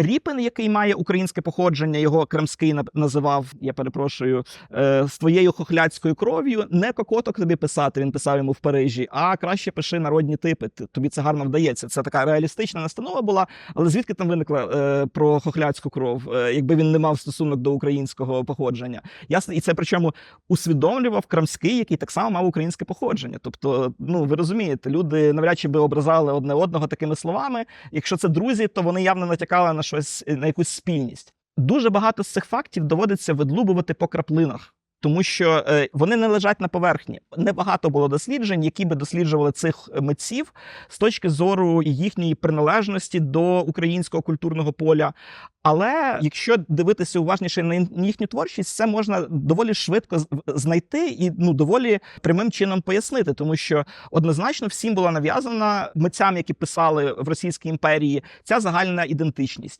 Ріпин, який має українське походження, його кремський називав, я перепрошую, е, з твоєю хохляцькою кров'ю. Не кокоток тобі писати, він писав йому в Парижі, а краще пиши народні типи. Тобі це гарно вдається. Це така реалістична настанова була. Але звідки там виникла е, про хохляцьку кров, е, якби він не мав стосунок до українського походження? Ясно, і це причому усвідомлював Крамський, який так само мав українське походження. Тобто, ну ви розумієте, люди навряд чи би образали одне одного такими словами. Якщо це друзі, то вони явно натякали на щось на якусь спільність. Дуже багато з цих фактів доводиться видлубувати по краплинах. Тому що е, вони не лежать на поверхні. Небагато було досліджень, які би досліджували цих митців з точки зору їхньої приналежності до українського культурного поля. Але якщо дивитися уважніше на їхню творчість, це можна доволі швидко знайти і ну доволі прямим чином пояснити, тому що однозначно всім була нав'язана митцям, які писали в Російській імперії, ця загальна ідентичність.